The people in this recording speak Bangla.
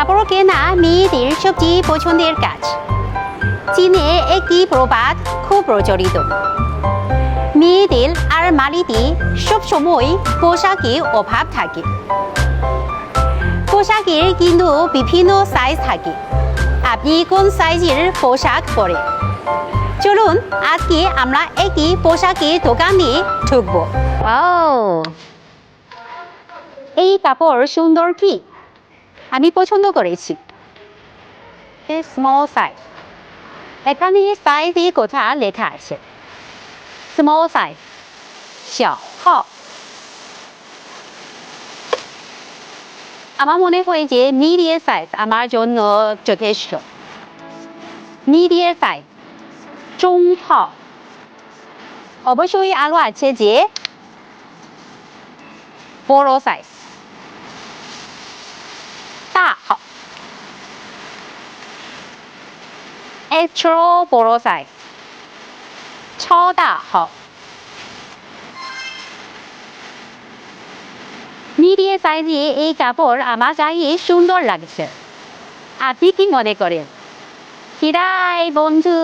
কাপড় কেনা মেয়েদের সবচেয়ে পছন্দের কাজ। চীনে একটি প্রবাদ খুব প্রচলিত। মেয়েদের আর মালিতে সবসময় পোশাকে অভাব থাকে। পোশাকের কিন্তু বিভিন্ন সাইজ থাকে। আপনি কোন সাইজের পোশাক পরেন চলুন আজকে আমরা একটি পোশাকের দোকানে ঢুকবো। ও এই কাপড় সুন্দর কি? আমি পছন্দ করেছি। এ স্মল সাইজ এখানে সাইজ এই কথা লেখা আছে। স্মল সাইজ হাও আমার মনে হয় যে মিডিয়াম সাইজ আমার জন্য যথেষ্ট। মিডিয়াম সাইজ চৌং হাও অবশ্যই আরও আছে যে বড় size 大号 extra বড় সাইজ 超大号 মিডিয়াম সাইজে এই কাপড় আমার গায়ে সুন্দর লাগছে আপনি কি মনে করেন হিরাই বন্ধু